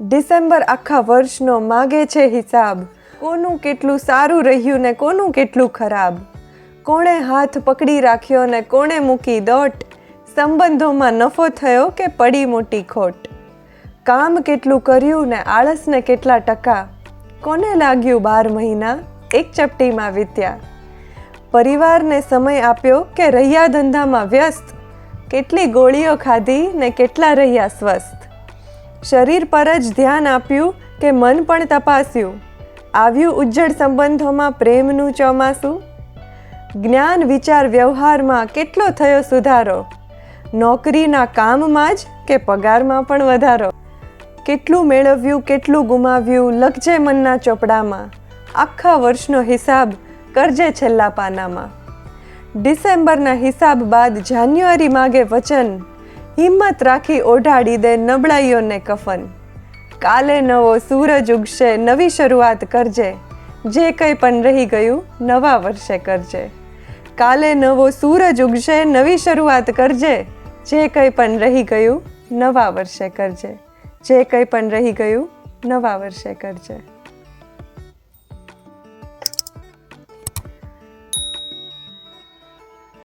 December આખા વર્ષનો માગે છે હિસાબ. કોનું કેટલું સારું રહ્યું ને કોનું કેટલું ખરાબ? કોણે હાથ પકડી રાખ્યો ને કોણે મૂકી દોટ? સંબંધોમાં નફો થયો કે પડી મોટી ખોટ? કામ કેટલું કર્યું ને આળસને કેટલા ટકા? કોને લાગ્યું બાર મહિના? એક ચપટીમાં વીત્યા. પરિવારને સમય આપ્યો કે રહ્યા ધંધામાં વ્યસ્ત? કેટલી ગોળીઓ ખાધી ને કેટલા રહ્યા સ્વસ્થ? શરીર પર જ ધ્યાન આપ્યું કે મન પણ તપાસ્યું. આવ્યું ઉજ્જડ સંબંધોમાં પ્રેમનું ચોમાસું. જ્ઞાન વિચાર વ્યવહારમાં કેટલો થયો સુધારો. નોકરીના કામમાં જ કે પગારમાં પણ વધારો. કેટલું મેળવ્યું, કેટલું ગુમાવ્યું લખજે મનના ચોપડામાં. આખા વર્ષનો હિસાબ કરજે છેલ્લા પાનામાં. ડિસેમ્બરના હિસાબ બાદ જાન્યુઆરી માગે વચન. હિંમત રાખી ઓઢાડી દે નબળાઈઓને કફન. કાલે નવો સૂરજ ઉગશે, નવી શરૂઆત કરજે. જે કંઈ પણ રહી ગયું, નવા વર્ષે કરજે. કાલે નવો સૂરજ ઉગશે, નવી શરૂઆત કરજે. જે કંઈ પણ રહી ગયું, નવા વર્ષે કરજે. જે કંઈ પણ રહી ગયું, નવા વર્ષે કરજે.